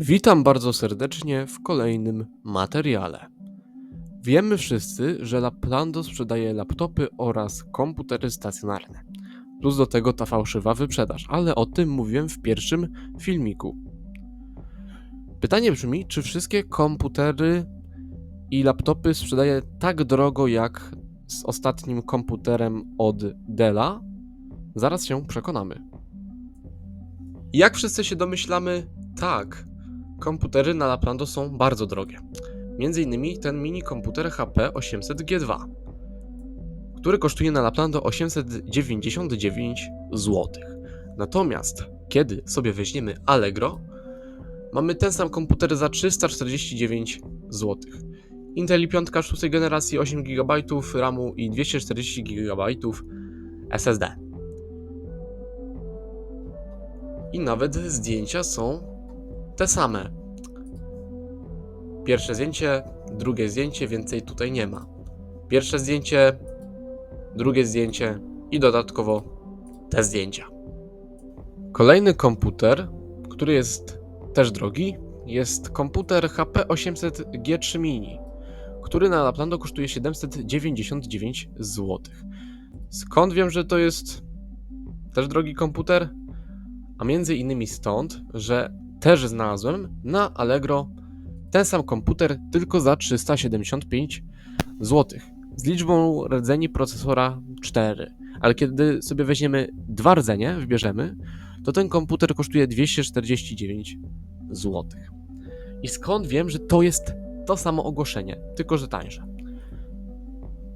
Witam bardzo serdecznie w kolejnym materiale. Wiemy wszyscy, że Laplando sprzedaje laptopy oraz komputery stacjonarne. Plus do tego ta fałszywa wyprzedaż, ale o tym mówiłem w pierwszym filmiku. Pytanie brzmi, czy wszystkie komputery i laptopy sprzedaje tak drogo jak z ostatnim komputerem od Della? Zaraz się przekonamy. Jak wszyscy się domyślamy, tak, komputery na Laplando są bardzo drogie. Między innymi ten mini komputer HP 800G2, który kosztuje na Laplando 899 zł. Natomiast kiedy sobie weźmiemy Allegro, mamy ten sam komputer za 349 zł. Intel i 5 szóstej generacji 8 GB RAMu i 240 GB SSD. I nawet zdjęcia są te same. Pierwsze zdjęcie, drugie zdjęcie, więcej tutaj nie ma. Pierwsze zdjęcie, drugie zdjęcie i dodatkowo te zdjęcia. Kolejny komputer, który jest też drogi, jest komputer HP 800 G3 Mini, który na Laplando kosztuje 799 zł. Skąd wiem, że to jest też drogi komputer? A między innymi stąd, że też znalazłem na Allegro ten sam komputer tylko za 375 zł z liczbą rdzeni procesora 4. Ale kiedy sobie weźmiemy dwa rdzenie, wybierzemy, to ten komputer kosztuje 249 zł. I skąd wiem, że to jest to samo ogłoszenie, tylko że tańsze?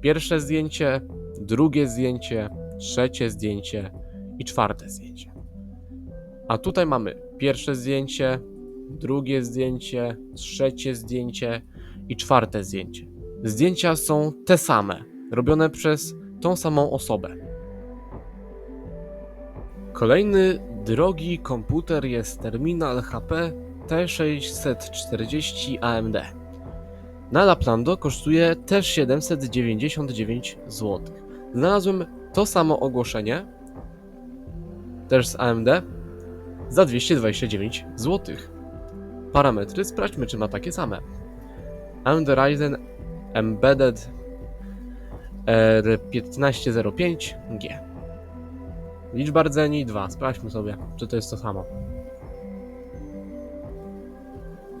Pierwsze zdjęcie, drugie zdjęcie, trzecie zdjęcie i czwarte zdjęcie. A tutaj mamy pierwsze zdjęcie, drugie zdjęcie, trzecie zdjęcie i czwarte zdjęcie. Zdjęcia są te same, robione przez tą samą osobę. Kolejny drogi komputer jest terminal HP T640 AMD. Na Laplando kosztuje też 799 zł. Znalazłem to samo ogłoszenie, też z AMD, za 229 zł. Parametry sprawdźmy, czy ma takie same. AMD Ryzen Embedded R1505G. Liczba rdzeni 2. Sprawdźmy sobie, czy to jest to samo.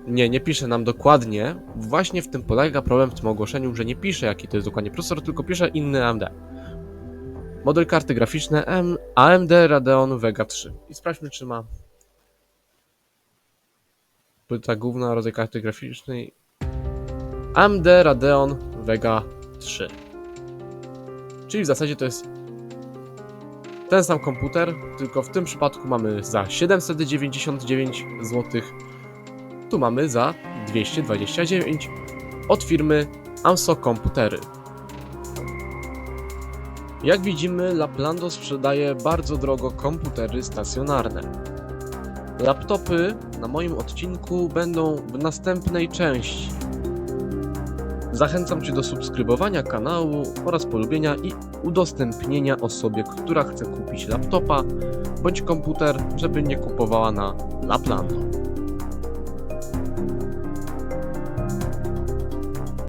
Nie, nie pisze nam dokładnie. Właśnie w tym polega problem w tym ogłoszeniu, że nie pisze jaki to jest dokładnie procesor, tylko pisze inny AMD. Model karty graficzne AMD Radeon Vega 3. I sprawdźmy, czy ma płyta główna rodzaj karty graficznej AMD Radeon Vega 3. Czyli w zasadzie to jest ten sam komputer, tylko w tym przypadku mamy za 799 zł, tu mamy za 229 od firmy Amso Komputery. Jak widzimy, Laplando sprzedaje bardzo drogo komputery stacjonarne. Laptopy na moim odcinku będą w następnej części. Zachęcam Cię do subskrybowania kanału oraz polubienia i udostępnienia osobie, która chce kupić laptopa bądź komputer, żeby nie kupowała na Laplando.